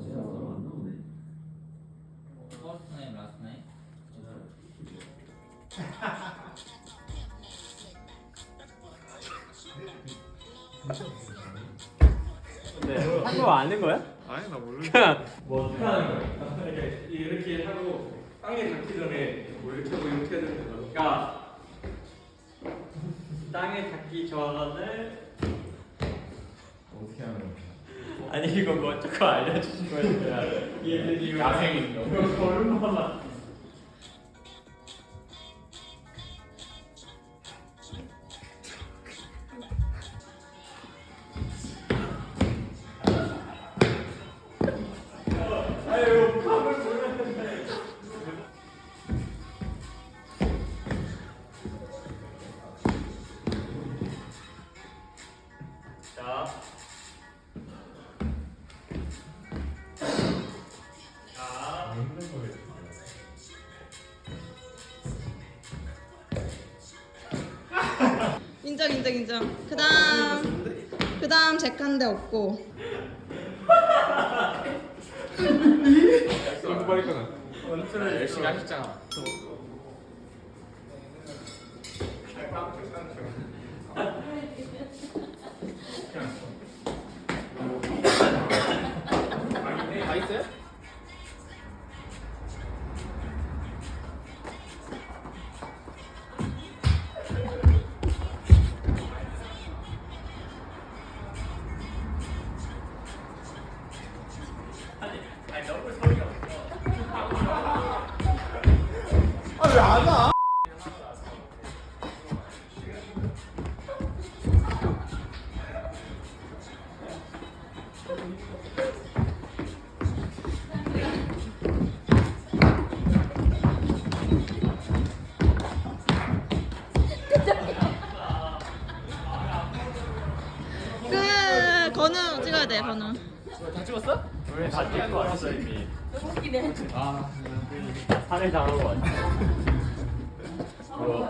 진짜 바로 안 나오네. 퍼스트 네임 라스트 네임 네. 한거 아는 거야? 아니 나 모르겠어. 뭐 거야? 이렇게 이렇게 하고 땅에 닿기 전에 뭐 이렇게 하고 이렇게 해야 되는 거야. 그러니까 땅에 닿기 전에 어떻게 하는 거야? 아니 이거 뭐 조금 알려주신 이거 야생인 거. 걸음마만. 인정 인정 인정. 그다음 그다음 제칸데 없고. 공부하니까 원투를 열심히 하셨잖아. 끝. 건우 찍어야 돼 건우. 다 찍었어? 원래 다 찍고 왔어 이미. 너무 웃기네. 아, 살을 잘하고 왔어. 뭐?